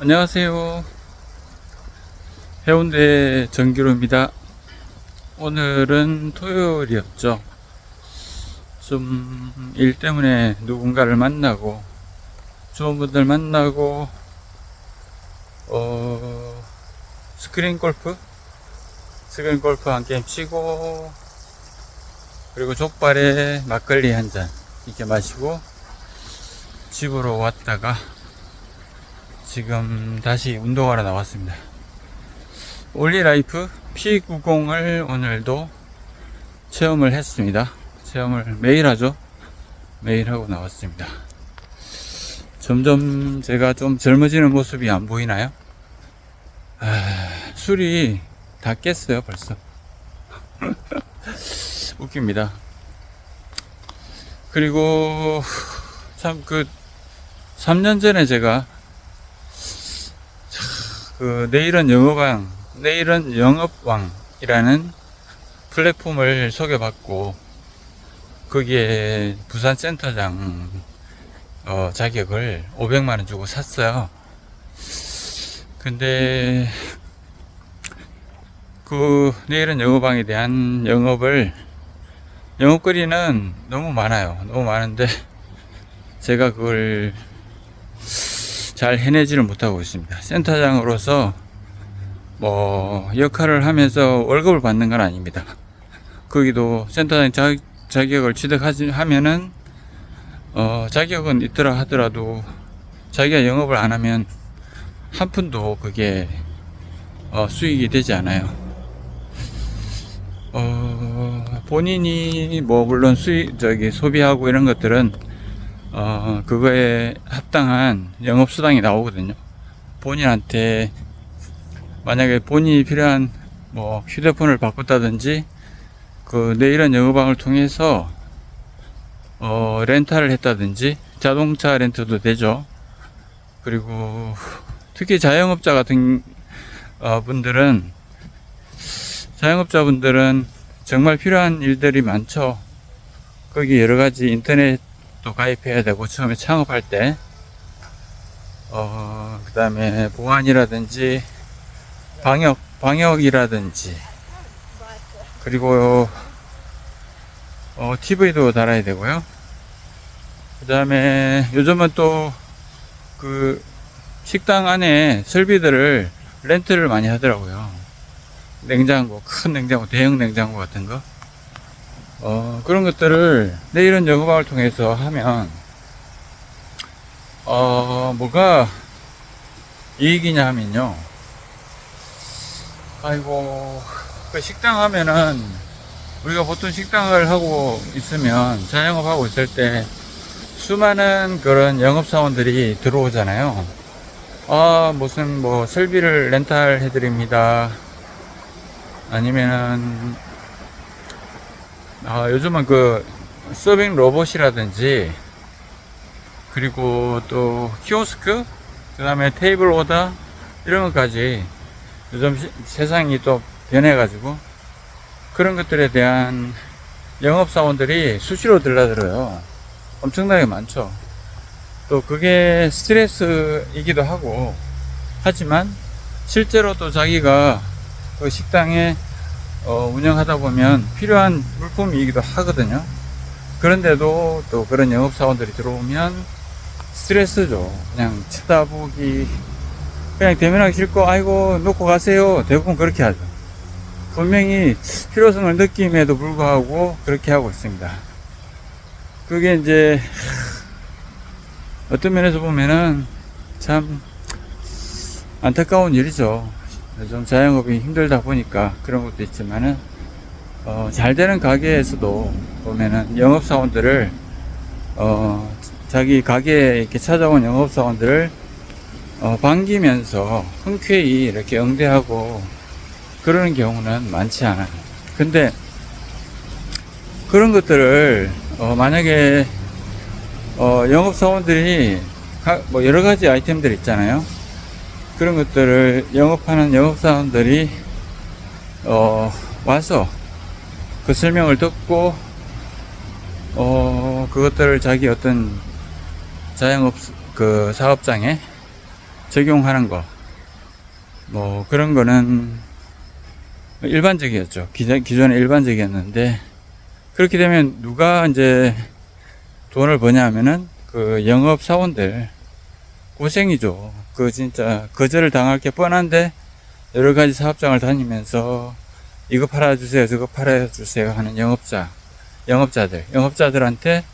안녕하세요. 해운대 정규로입니다. 오늘은 토요일이었죠. 좀 일 때문에 누군가를 만나고 좋은 분들 만나고 어 스크린 골프 스크린 골프 한 게임 치고 그리고 족발에 막걸리 한 잔 이렇게 마시고 집으로 왔다가 지금 다시 운동하러 나왔습니다. 올리라이프 P90을 오늘도 체험을 했습니다. 체험을 매일 하죠. 매일 하고 나왔습니다. 점점 제가 좀 젊어지는 모습이 안 보이나요? 아, 술이 다 깼어요, 벌써. 웃깁니다. 그리고 참 그 3년 전에 제가 그 내일은 영업왕, 내일은 영업왕이라는 플랫폼을 소개받고 거기에 부산 센터장 어, 자격을 500만 원 주고 샀어요. 근데 그 내일은 영업왕에 대한 영업을 영업거리는 너무 많아요. 너무 많은데 제가 그걸 잘 해내지를 못하고 있습니다. 센터장으로서 뭐 역할을 하면서 월급을 받는 건 아닙니다. 거기도 센터장 자, 자격을 취득하면은 어, 자격은 있더라 하더라도 자기가 영업을 안 하면 한 푼도 그게 어, 수익이 되지 않아요. 어, 본인이 뭐 물론 수익 저기 소비하고 이런 것들은 어, 그거에 합당한 영업수당이 나오거든요. 본인한테, 만약에 본인이 필요한 뭐 휴대폰을 바꿨다든지, 그 내일은 영업방을 통해서, 어, 렌탈을 했다든지, 자동차 렌트도 되죠. 그리고 특히 자영업자 같은 어, 분들은, 자영업자분들은 정말 필요한 일들이 많죠. 거기 여러 가지 인터넷 또 가입해야 되고 처음에 창업할 때 어, 그 다음에 보안이라든지 방역 방역이라든지 그리고 어, TV도 달아야 되고요. 그 다음에 요즘은 또 그 식당 안에 설비들을 렌트를 많이 하더라고요. 냉장고, 큰 냉장고, 대형 냉장고 같은 거. 어, 그런 것들을 내일은 영업방을 통해서 하면, 어, 뭐가 이익이냐 하면요. 아이고, 그 식당 하면은, 우리가 보통 식당을 하고 있으면, 자영업 하고 있을 때, 수많은 그런 영업사원들이 들어오잖아요. 아, 무슨 뭐, 설비를 렌탈 해드립니다. 아니면은, 아, 요즘은 그 서빙 로봇이라든지 그리고 또 키오스크 그 다음에 테이블 오더 이런 것까지 요즘 시- 세상이 또 변해가지고 그런 것들에 대한 영업사원들이 수시로 들라들어요. 엄청나게 많죠. 또 그게 스트레스이기도 하고 하지만 실제로 또 자기가 그 식당에 어, 운영하다 보면 필요한 물품이기도 하거든요. 그런데도 또 그런 영업사원들이 들어오면 스트레스죠. 그냥 쳐다보기, 그냥 대면하기 싫고, 아이고, 놓고 가세요. 대부분 그렇게 하죠. 분명히 필요성을 느낌에도 불구하고 그렇게 하고 있습니다. 그게 이제, 어떤 면에서 보면은 참 안타까운 일이죠. 요즘 자영업이 힘들다 보니까 그런 것도 있지만은 어, 잘 되는 가게에서도 보면은 영업사원들을 어, 자기 가게에 이렇게 찾아온 영업사원들을 어, 반기면서 흔쾌히 이렇게 응대하고 그러는 경우는 많지 않아요. 근데 그런 것들을 어, 만약에 어, 영업사원들이 가- 뭐 여러 가지 아이템들 있잖아요. 그런 것들을 영업하는 영업 사원들이 어, 와서 그 설명을 듣고 어, 그것들을 자기 어떤 자영업 그 사업장에 적용하는 거, 뭐 그런 거는 일반적이었죠. 기존, 기존에 일반적이었는데, 그렇게 되면 누가 이제 돈을 버냐 하면은 그 영업 사원들 고생이죠. 그 진짜 거절을 당할 게 뻔한데 여러 가지 사업장을 다니면서 이거 팔아주세요, 저거 팔아주세요 하는 영업자, 영업자들, 영업자들한테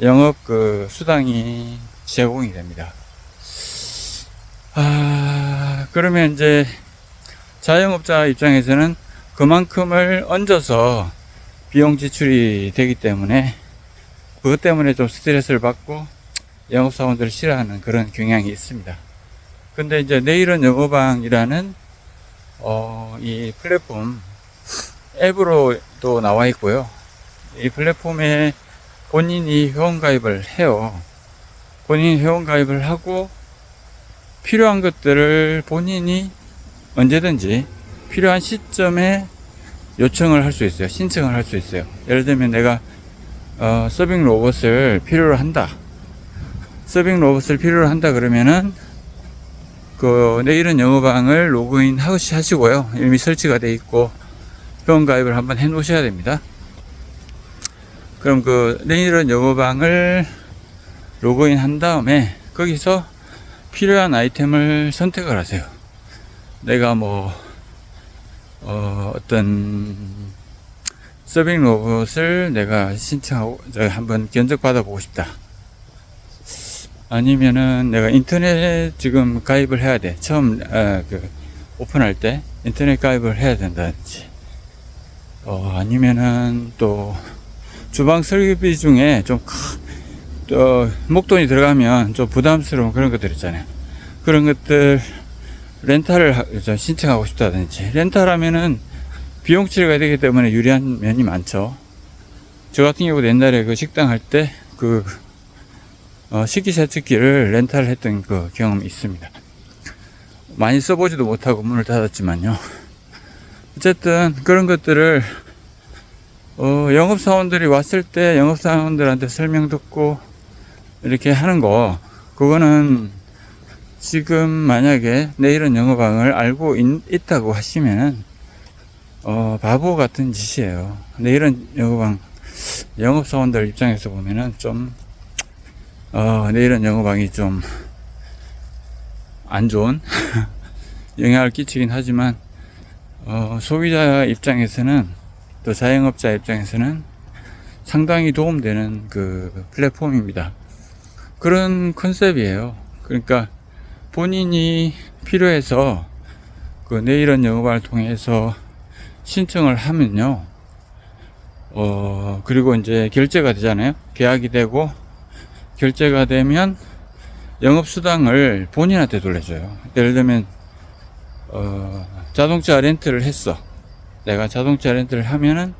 영업 그 수당이 제공이 됩니다. 아, 그러면 이제 자영업자 입장에서는 그만큼을 얹어서 비용 지출이 되기 때문에 그것 때문에 좀 스트레스를 받고 영업사원들을 싫어하는 그런 경향이 있습니다. 근데 이제 내일은 영어방이라는 어, 이 플랫폼 앱으로도 나와 있고요. 이 플랫폼에 본인이 회원가입을 해요. 본인이 회원가입을 하고 필요한 것들을 본인이 언제든지 필요한 시점에 요청을 할 수 있어요. 신청을 할 수 있어요. 예를 들면 내가 어, 서빙 로봇을 필요로 한다. 서빙 로봇을 필요로 한다 그러면은 그 내일은 영어방을 로그인 하시- 하시고요. 이미 설치가 돼 있고 회원 가입을 한번 해 놓으셔야 됩니다. 그럼 그 내일은 영어방을 로그인 한 다음에 거기서 필요한 아이템을 선택을 하세요. 내가 뭐 어, 어떤 서빙 로봇을 내가 신청하고 저 한번 견적 받아보고 싶다. 아니면은 내가 인터넷 지금 가입을 해야 돼. 처음 어, 그 오픈할 때 인터넷 가입을 해야 된다든지. 어, 아니면은 또 주방 설비 중에 좀 크- 또 목돈이 들어가면 좀 부담스러운 그런 것들 있잖아요. 그런 것들 렌탈을 신청하고 싶다든지 렌탈하면은 비용 처리가 되기 때문에 유리한 면이 많죠. 저 같은 경우도 옛날에 그 식당 할 때 그 어, 식기세척기를 렌탈을 했던 그 경험이 있습니다. 많이 써보지도 못하고 문을 닫았지만요. 어쨌든 그런 것들을 어, 영업사원들이 왔을 때 영업사원들한테 설명 듣고 이렇게 하는 거 그거는 지금 만약에 내일은 영어방을 알고 있, 다고 하시면은 어, 바보 같은 짓이에요. 내일은 영어방 영업사원들 입장에서 보면은 좀 어, 내일은 영어방이 좀 안 좋은 영향을 끼치긴 하지만 어, 소비자 입장에서는 또 자영업자 입장에서는 상당히 도움되는 그 플랫폼입니다. 그런 컨셉이에요. 그러니까 본인이 필요해서 그 내일은 영어방을 통해서 신청을 하면요. 어, 그리고 이제 결제가 되잖아요. 계약이 되고 결제가 되면 영업수당을 본인한테 돌려줘요. 예를 들면, 어, 자동차 렌트를 했어. 내가 자동차 렌트를 하면은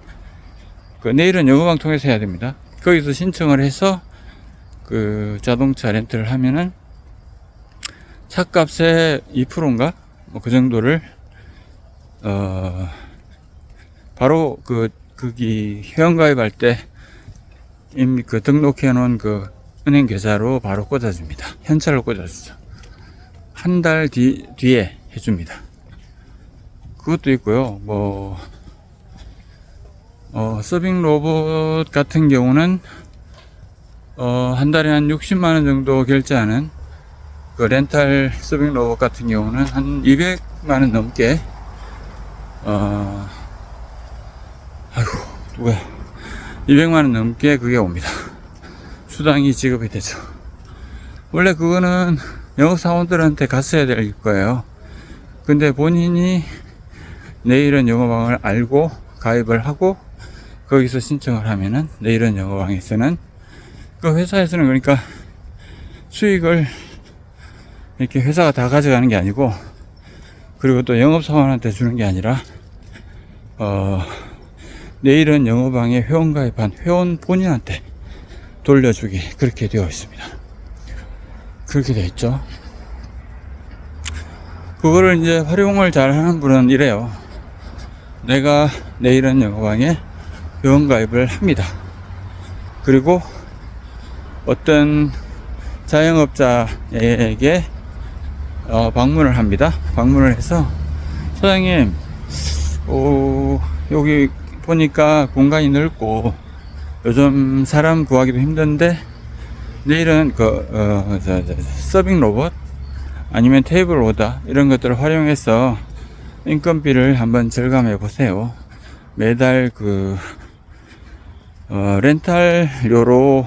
그 내일은 영어방 통해서 해야 됩니다. 거기서 신청을 해서 그 자동차 렌트를 하면은 차값의 2%인가? 뭐 그 정도를 어 바로 그 거기 회원가입할 때 그 등록해 놓은 그 은행 계좌로 바로 꽂아줍니다. 현찰로 꽂아주죠. 한달 뒤, 뒤에 해줍니다. 그것도 있고요. 뭐 어, 서빙 로봇 같은 경우는 어, 한 달에 한 60만 원 정도 결제하는 그 렌탈 서빙 로봇 같은 경우는 한 200만 원 넘게 어 아이고 누구야 200만 원 넘게 그게 옵니다 수당이 지급이 되죠 원래 그거는 영업사원들한테 갔어야 될 거예요. 근데 본인이 내일은 영어방을 알고 가입을 하고 거기서 신청을 하면은 내일은 영어방에서는 그 회사에서는 그러니까 수익을 이렇게 회사가 다 가져가는 게 아니고 그리고 또 영업사원한테 주는 게 아니라 어 내일은 영어방에 회원 가입한 회원 본인한테 돌려주기 그렇게 되어 있습니다. 그렇게 되어 있죠. 그거를 이제 활용을 잘 하는 분은 이래요. 내가 내일은 영어방에 회원 가입을 합니다. 그리고 어떤 자영업자에게 어, 방문을 합니다. 방문을 해서 사장님, 어, 여기 보니까 공간이 넓고 요즘 사람 구하기도 힘든데 내일은 그 어, 저, 저, 서빙 로봇 아니면 테이블 오다 이런 것들을 활용해서 인건비를 한번 절감해 보세요. 매달 그 어, 렌탈료로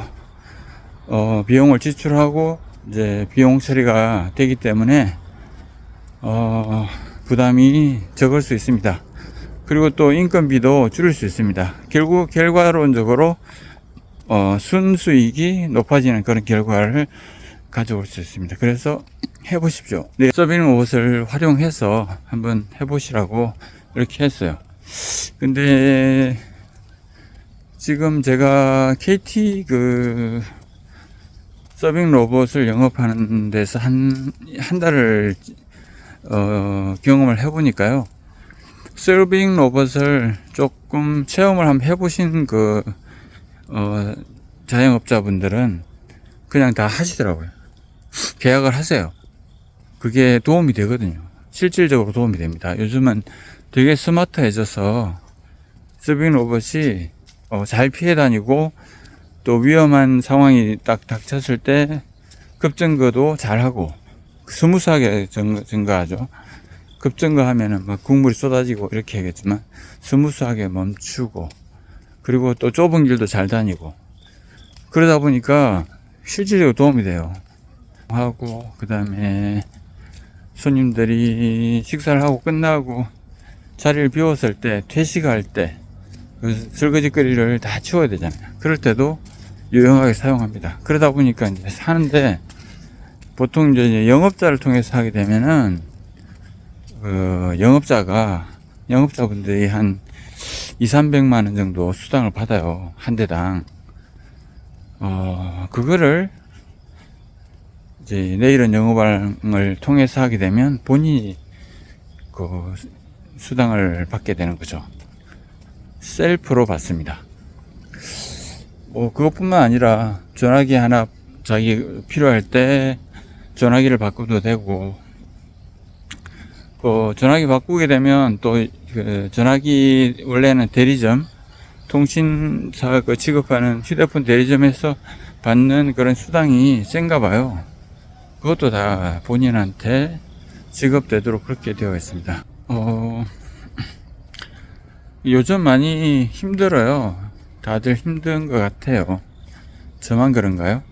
어, 비용을 지출하고 이제 비용 처리가 되기 때문에 어, 부담이 적을 수 있습니다. 그리고 또 인건비도 줄일 수 있습니다. 결국 결과론적으로 어, 순수익이 높아지는 그런 결과를 가져올 수 있습니다. 그래서 해보십시오. 네, 서빙 옷을 활용해서 한번 해보시라고 이렇게 했어요. 근데 지금 제가 KT 그 서빙 로봇을 영업하는 데서 한, 한 달을 어, 경험을 해보니까요. 서빙 로봇을 조금 체험을 한번 해보신 그, 어, 자영업자분들은 그냥 다 하시더라고요. 계약을 하세요. 그게 도움이 되거든요. 실질적으로 도움이 됩니다. 요즘은 되게 스마트해져서 서빙 로봇이 어, 잘 피해 다니고 또 위험한 상황이 딱 닥쳤을 때 급증거도 잘하고 스무스하게 증- 증가하죠. 급증거하면은 막 국물이 쏟아지고 이렇게 하겠지만 스무스하게 멈추고 그리고 또 좁은 길도 잘 다니고 그러다 보니까 실질적으로 도움이 돼요. 하고 그 다음에 손님들이 식사를 하고 끝나고 자리를 비웠을 때 퇴식할 때 그 설거지거리를 다 치워야 되잖아요. 그럴 때도 유용하게 사용합니다. 그러다 보니까 이제 사는데 보통 이제 영업자를 통해서 하게 되면은 그 영업자가 영업자분들이 한 2, 300만 원 정도 수당을 받아요. 한 대당. 어, 그거를 이제 내일은 영업왕을 통해서 하게 되면 본인이 그 수당을 받게 되는 거죠. 셀프로 받습니다. 뭐 그것뿐만 아니라 전화기 하나 자기 필요할 때 전화기를 바꾸도 되고 그 전화기 바꾸게 되면 또 그 전화기 원래는 대리점 통신사 그 취급하는 휴대폰 대리점에서 받는 그런 수당이 센가 봐요. 그것도 다 본인한테 지급되도록 그렇게 되어 있습니다. 어, 요즘 많이 힘들어요. 다들 힘든 것 같아요. 저만 그런가요?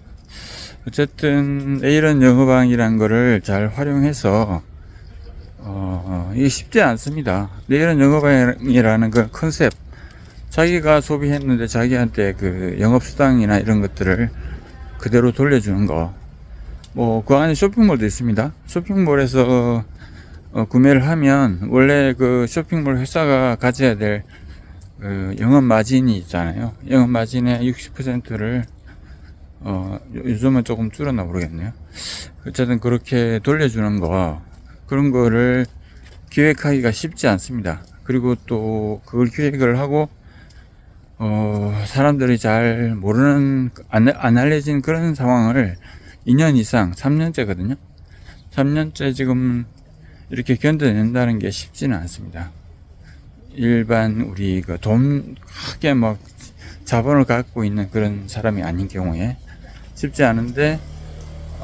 어쨌든 내일은 영어방이라는 거를 잘 활용해서 어, 이게 쉽지 않습니다. 내일은 영어방이라는 그 컨셉 자기가 소비했는데 자기한테 그 영업수당이나 이런 것들을 그대로 돌려주는 거. 뭐, 그 안에 쇼핑몰도 있습니다. 쇼핑몰에서 어, 구매를 하면 원래 그 쇼핑몰 회사가 가져야 될 그 영업 마진이 있잖아요. 영업 마진의 60%를 어, 요- 요즘은 조금 줄었나 모르겠네요. 어쨌든 그렇게 돌려주는 거 그런 거를 기획하기가 쉽지 않습니다. 그리고 또 그걸 기획을 하고 어, 사람들이 잘 모르는 안, 안 알려진 그런 상황을 2년 이상 3년째거든요. 3년째 지금 이렇게 견뎌낸다는 게 쉽지는 않습니다. 일반 우리 그 돈 크게 막 자본을 갖고 있는 그런 사람이 아닌 경우에 쉽지 않은데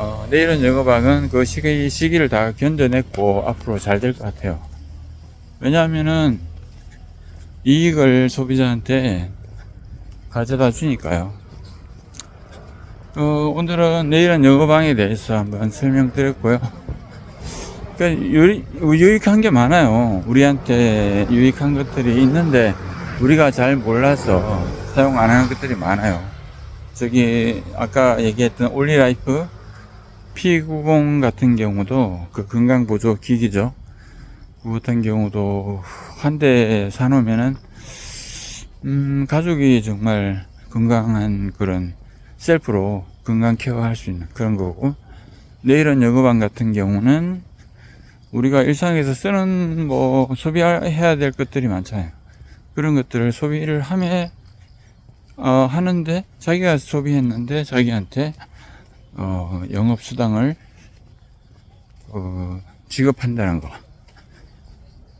어, 내일은 영업왕은 그 시기, 시기를 다 견뎌냈고 앞으로 잘 될 것 같아요. 왜냐하면은 이익을 소비자한테 가져다 주니까요. 어, 오늘은 내일은 영업왕에 대해서 한번 설명드렸고요. 그러니까 유리, 유익한 게 많아요. 우리한테 유익한 것들이 있는데 우리가 잘 몰라서 사용 안 하는 것들이 많아요. 저기 아까 얘기했던 올리라이프 P90 같은 경우도 그 건강 보조 기기죠. 그 같은 경우도 한 대 사놓으면은 음, 가족이 정말 건강한 그런 셀프로 건강 케어 할 수 있는 그런 거고 내일은 여거방 같은 경우는 우리가 일상에서 쓰는 뭐 소비해야 될 것들이 많잖아요. 그런 것들을 소비를 함에 어, 하는데 자기가 소비했는데 자기한테 어, 영업 수당을 어, 취급한다는 거.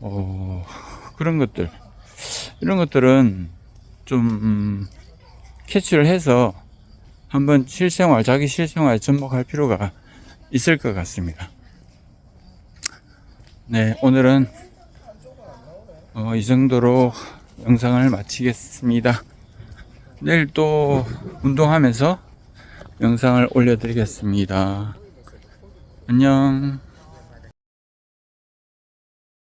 어, 그런 것들. 이런 것들은 좀, 음, 캐치를 해서 한번 실생활, 자기 실생활에 접목할 필요가 있을 것 같습니다. 네, 오늘은 어, 이 정도로 영상을 마치겠습니다. 내일 또 운동하면서 영상을 올려드리겠습니다. 안녕.